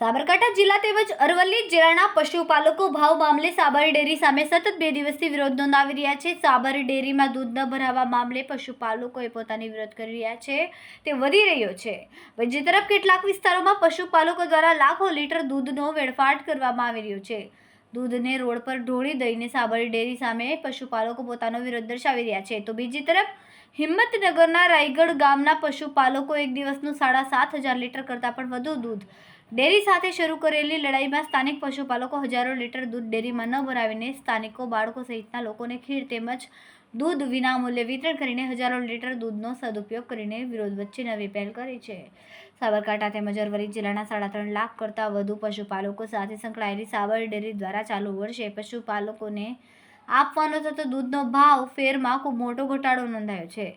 સાબરકાંઠા જિલ્લા તેમજ અરવલ્લી જિલ્લાના પશુપાલકો ભાવ મામલે સાબર ડેરી સામે સતત બે દિવસથી વિરોધ નોંધાવી રહ્યા છે. સાબર ડેરીમાં દૂધ ન ભરાવા મામલે પશુપાલકોએ પોતાની વિરોધ કરી રહ્યા છે. તે વધી રહ્યો છે. બીજી તરફ કેટલાક વિસ્તારોમાં પશુપાલકો દ્વારા લાખો લીટર દૂધનો વેડફાટ કરવામાં આવી રહ્યો છે. દૂધને રોડ પર ઢોળી દઈને સાબરી ડેરી સામે પશુપાલકો પોતાનો વિરોધ દર્શાવી રહ્યા છે. તો બીજી તરફ, હિંમતનગરના રાયગઢ ગામના પશુપાલકો એક દિવસનું સાડા સાત હજાર લીટર કરતાં પણ વધુ દૂધ ડેરી સાથે શરૂ કરેલી લડાઈમાં સ્થાનિક પશુપાલકો હજારો લીટર દૂધ ડેરીમાં ન ભરાવીને સ્થાનિકો બાળકો સહિતના લોકોને ખીર તેમજ દૂધ વિનામૂલ્યે વિતરણ કરીને હજારો લીટર દૂધનો સદુપયોગ કરીને વિરોધ વચ્ચે નવી પહેલ કરી છે. સાબરકાંઠા તેમજ અરવલ્લી જિલ્લાના સાડા ત્રણ લાખ કરતાં વધુ પશુપાલકો સાથે સંકળાયેલી સાબર ડેરી દ્વારા ચાલુ વર્ષે પશુપાલકોને આપવાનો થતો દૂધનો ભાવ ફેરમાં ખૂબ મોટો ઘટાડો નોંધાયો છે.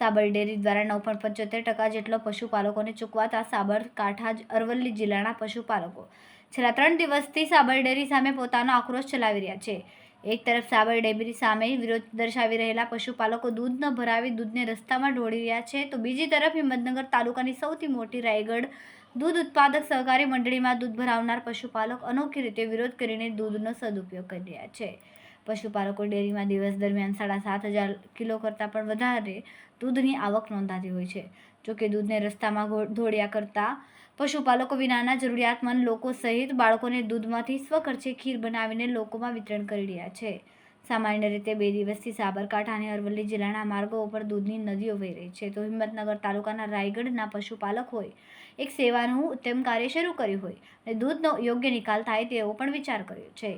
સાબર ડેરી દ્વારા નવ પોઈન્ટ પંચોતેર ટકા જેટલો પશુપાલકોને ચૂકવાતા સાબરકાંઠા જ અરવલ્લી જિલ્લાના પશુપાલકો છેલ્લા ત્રણ દિવસથી સાબર ડેરી સામે પોતાનો આક્રોશ ચલાવી રહ્યા છે. એક તરફ સાબર ડેરી સામે વિરોધ દર્શાવી રહેલા પશુપાલકો દૂધ ન ભરાવી દૂધને રસ્તામાં ઢોળી રહ્યા છે, તો બીજી તરફ હિંમતનગર તાલુકાની સૌથી મોટી રાયગઢ દૂધ ઉત્પાદક સહકારી મંડળીમાં દૂધ ભરાવનાર પશુપાલક અનોખી રીતે વિરોધ કરીને દૂધનો સદુપયોગ કરી રહ્યા છે. પશુપાલકો ડેરીમાં દિવસ દરમિયાન સાડા સાત હજાર કિલો કરતાં પણ વધારે દૂધની આવક નોંધાતી હોય છે. જોકે દૂધને રસ્તામાં ધોળ્યા કરતાં પશુપાલકો વિનાના જરૂરિયાતમંદ લોકો સહિત બાળકોને દૂધમાંથી સ્વખર્ચે ખીર બનાવીને લોકોમાં વિતરણ કરી રહ્યા છે. સામાન્ય રીતે બે દિવસથી સાબરકાંઠા અને અરવલ્લી જિલ્લાના માર્ગો ઉપર દૂધની નદીઓ વહી રહી છે. તો હિંમતનગર તાલુકાના રાયગઢના પશુપાલક હોય, એક સેવાનું ઉત્તમ કાર્ય શરૂ કર્યું હોય અને દૂધનો યોગ્ય નિકાલ થાય તેવો પણ વિચાર કર્યો છે.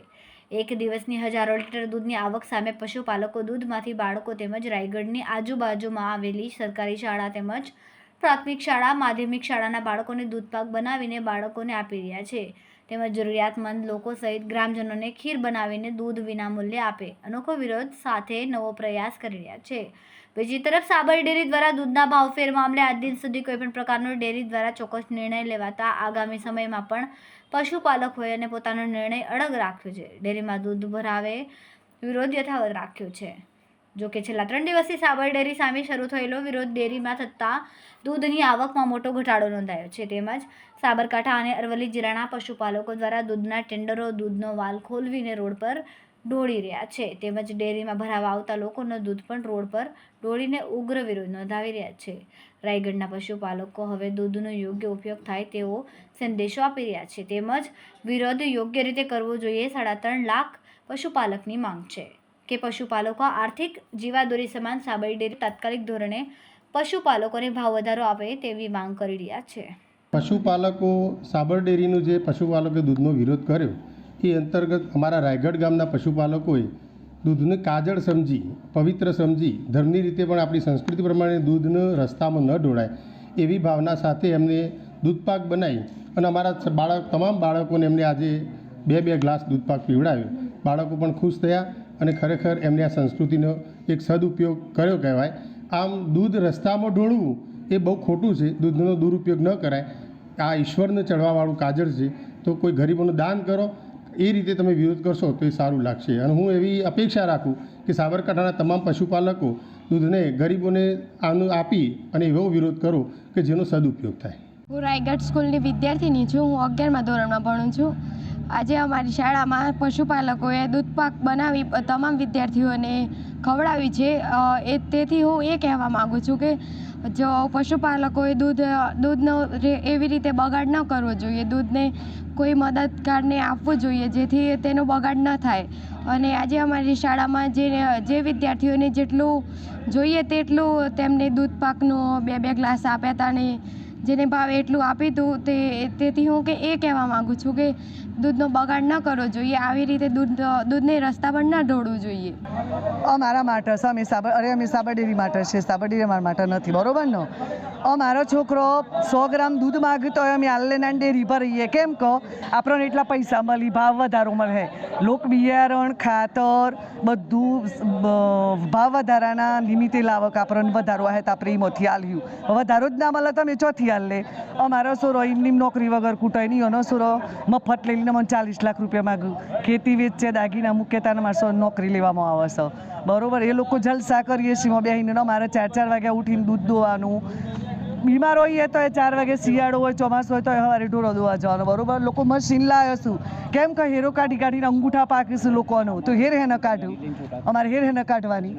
એક દિવસની હજારો લીટર દૂધની આવક સામે પશુપાલકો દૂધમાંથી બાળકો તેમજ રાયગઢની આજુબાજુમાં આવેલી સરકારી શાળા તેમજ પ્રાથમિક શાળા, માધ્યમિક શાળાના બાળકોને દૂધપાક બનાવીને બાળકોને આપી રહ્યા છે. તેમજ જરૂરિયાતમંદ લોકો સહિત ગ્રામજનોને ખીર બનાવીને દૂધ વિનામૂલ્યે આપે. અનોખો વિરોધ સાથે નવો પ્રયાસ કરી રહ્યા છે. બીજી તરફ સાબર ડેરી દ્વારા દૂધના ભાવફેર મામલે આજ દિન સુધી કોઈપણ પ્રકારનો ડેરી દ્વારા ચોક્કસ નિર્ણય લેવાતા આગામી સમયમાં પણ પશુપાલકોએ અને પોતાનો નિર્ણય અડગ રાખ્યો છે. ડેરીમાં દૂધ ભરાવે વિરોધ યથાવત રાખ્યો છે. જો કે છેલ્લા ત્રણ દિવસથી સાબર ડેરી સામે શરૂ થયેલો વિરોધ ડેરીમાં થતાં દૂધની આવકમાં મોટો ઘટાડો નોંધાયો છે. તેમજ સાબરકાંઠા અને અરવલ્લી જિલ્લાના પશુપાલકો દ્વારા દૂધના ટેન્ડરો દૂધનો વાલ ખોલવીને રોડ પર ઢોળી રહ્યા છે. તેમજ ડેરીમાં ભરાવા આવતા લોકોનો દૂધ પણ રોડ પર ઢોળીને ઉગ્ર વિરોધ નોંધાવી રહ્યા છે. રાયગઢના પશુપાલકો હવે દૂધનો યોગ્ય ઉપયોગ થાય તેવો સંદેશો આપી રહ્યા છે. તેમજ વિરોધ યોગ્ય રીતે કરવો જોઈએ સાડા ત્રણ લાખ પશુપાલકની માંગ છે. કે પશુપાલકો આર્થિક જીવાદોરી સમાન સાબરી ડેરી તાત્કાલિક ધોરણે પશુપાલકોને ભાવ વધારો આપે તેવી માંગ કરી રહ્યા છે. પશુપાલકો સાબર ડેરીનું જે પશુપાલકે દૂધનો વિરોધ કર્યો, એ અંતર્ગત અમારા રાયગઢ ગામના પશુપાલકોએ દૂધને કાજળ સમજી, પવિત્ર સમજી ધર્મની રીતે પણ આપણી સંસ્કૃતિ પ્રમાણે દૂધને રસ્તામાં ન ઢોળાય એવી ભાવના સાથે એમને દૂધપાક બનાવી અને અમારા બાળક, તમામ બાળકોને એમને આજે બે બે ગ્લાસ દૂધપાક પીવડાવ્યો. બાળકો પણ ખુશ થયા અને ખરેખર એમને આ સંસ્કૃતિનો એક સદુપયોગ કર્યો કહેવાય. આમ દૂધ રસ્તામાં ઢોળવું એ બહુ ખોટું છે. દૂધનો દુરુપયોગ ન કરાય. આ ઈશ્વરને ચડવાવાળું કાજળ છે. તો કોઈ ગરીબોનું દાન કરો, એ રીતે તમે વિરોધ કરશો તો એ સારું લાગશે. અને હું એવી અપેક્ષા રાખું કે સાબરકાંઠાના તમામ પશુપાલકો દૂધને ગરીબોને આનું આપી અને એવો વિરોધ કરો કે જેનો સદુપયોગ થાય. હું રાયગઢ સ્કૂલની વિદ્યાર્થીની છું. હું અગિયારમાં ધોરણમાં ભણું છું. આજે અમારી શાળામાં પશુપાલકોએ દૂધપાક બનાવી તમામ વિદ્યાર્થીઓને ખવડાવી છે. એ તેથી હું એ કહેવા માગું છું કે જો પશુપાલકોએ દૂધ, દૂધનો એવી રીતે બગાડ ન કરવો જોઈએ. દૂધને કોઈ મદદગારને આપવું જોઈએ જેથી તેનો બગાડ ન થાય. અને આજે અમારી શાળામાં જે જે વિદ્યાર્થીઓને જેટલું જોઈએ તેટલું તેમને દૂધ પાકનું બે બે ગ્લાસ આપ્યા હતા અને જેને ભાવે એટલું આપ્યું હતું તે, તેથી હું કે એ કહેવા માગું છું કે દૂધનો બગાડ ન કરવો જોઈએ, આવી રીતે દૂધ, દૂધને રસ્તા પર ન ઢોળવું જોઈએ. અમારા માટે અમે સાબર, અરે અમે સાબરડેરી માટે છે, સાબરડેરી અમારા માટે નથી, બરોબર ને? અમારો છોકરો સો ગ્રામ દૂધ માગતો હોય, અમે આલ્લેના ડેરી પર રહીએ, કેમ કહો? આપણને એટલા પૈસા મળી, ભાવ વધારો મળે. લોક બિયારણ, ખાતર, બધું ભાવ વધારાના નિમિત્તે લાવક આપણને વધારો આવે તો આપણે એમાંથી આલ્યું. વધારો જ ના મળે તો અમે ચોથી આલે. અમારો સોરો એમની નોકરી વગર કૂટાય નહીં, એનો સોરો મફત લઈને મને ચાલીસ લાખ રૂપિયા માગું ખેતી વેચે, દાગીના મૂકે તાને મારો નોકરી લેવામાં આવશે છે. બરોબર? એ લોકો જલસા કરીએ છીએ બેહીને. મારે ચાર ચાર વાગ્યા ઉઠીને દૂધ દોવાનું. બીમાર હોઈએ તો એ ચાર વાગે શિયાળો હોય, ચોમાસું હોય તો એ સવારે ઢોરો દોવા જવાનો. બરોબર? લોકો મશીન લાવ્યો કેમ કે હેરો કાઢી કાઢીને અંગૂઠા પાકીશું લોકોનું. તો હેર હેને કાઢું અમારે હેર હેને કાઢવાની.